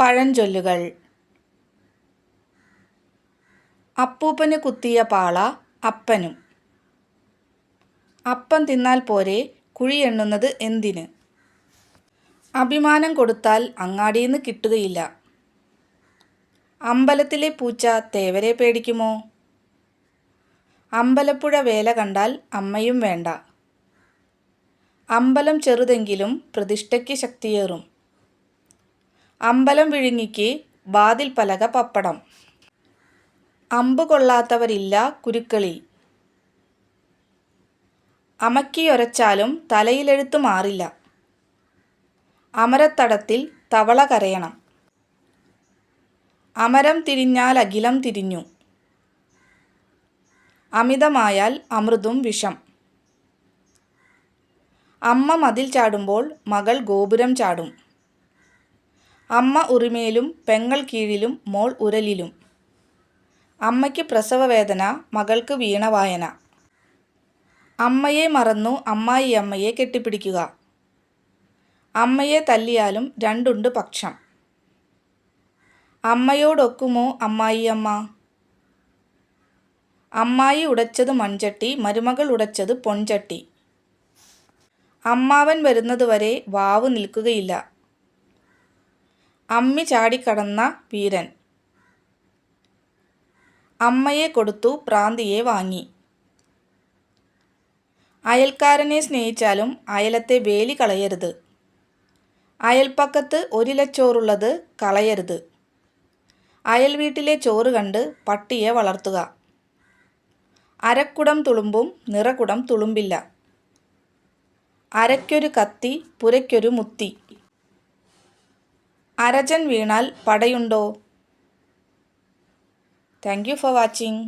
പഴഞ്ചൊല്ലുകൾ. അപ്പൂപ്പന് കുത്തിയ പാള അപ്പനും. അപ്പം തിന്നാൽ പോരെ കുഴി എണ്ണുന്നത് എന്തിന്? അഭിമാനം കൊടുത്താൽ അങ്ങാടിയിൽ നിന്ന് കിട്ടുകയില്ല. അമ്പലത്തിലെ പൂച്ച തേവരെ പേടിക്കുമോ? അമ്പലപ്പുഴ വേല കണ്ടാൽ അമ്മയും വേണ്ട. അമ്പലം ചെറുതെങ്കിലും പ്രതിഷ്ഠയ്ക്ക് ശക്തിയേറും. അമ്പലം വിഴുങ്ങിക്ക് വാതിൽ പലക പപ്പടം. അമ്പ് കൊള്ളാത്തവരില്ല കുരുക്കളി. അമക്കിയൊരച്ചാലും തലയിലെഴുത്ത് മാറില്ല. അമരത്തടത്തിൽ തവള കരയണം. അമരം തിരിഞ്ഞാൽ അഖിലം തിരിഞ്ഞു. അമിതമായാൽ അമൃതും വിഷം. അമ്മ മതിൽ ചാടുമ്പോൾ മകൾ ഗോപുരം ചാടും. അമ്മ ഉറിമേലും പെങ്ങൾ കീഴിലും മോൾ ഉരലിലും. അമ്മയ്ക്ക് പ്രസവവേദന മകൾക്ക് വീണവായന. അമ്മയെ മറന്നു അമ്മായി അമ്മയെ കെട്ടിപ്പിടിക്കുക. അമ്മയെ തല്ലിയാലും രണ്ടുണ്ട് പക്ഷം. അമ്മയോടൊക്കുമോ അമ്മായിയമ്മ അമ്മായി ഉടച്ചത് മൺചട്ടി മരുമകൾ ഉടച്ചത് പൊൺചട്ടി അമ്മാവൻ വരുന്നതുവരെ വാവ് നിൽക്കുകയില്ല. അമ്മി ചാടിക്കടന്ന വീരൻ. അമ്മയെ കൊടുത്തു പ്രാന്തിയെ വാങ്ങി. അയൽക്കാരനെ സ്നേഹിച്ചാലും അയലത്തെ വേലി കളയരുത്. അയൽപ്പക്കത്ത് ഒരിലച്ചോറുള്ളത് കളയരുത്. അയൽ വീട്ടിലെ ചോറ് കണ്ട് പട്ടിയെ വളർത്തുക. അരക്കുടം തുളുമ്പും നിറകുടം തുളുമ്പില്ല. അരയ്ക്കൊരു കത്തി പുരയ്ക്കൊരു മുത്തി. അരജൻ വീണാൽ പടയുണ്ടോ? Thank you for watching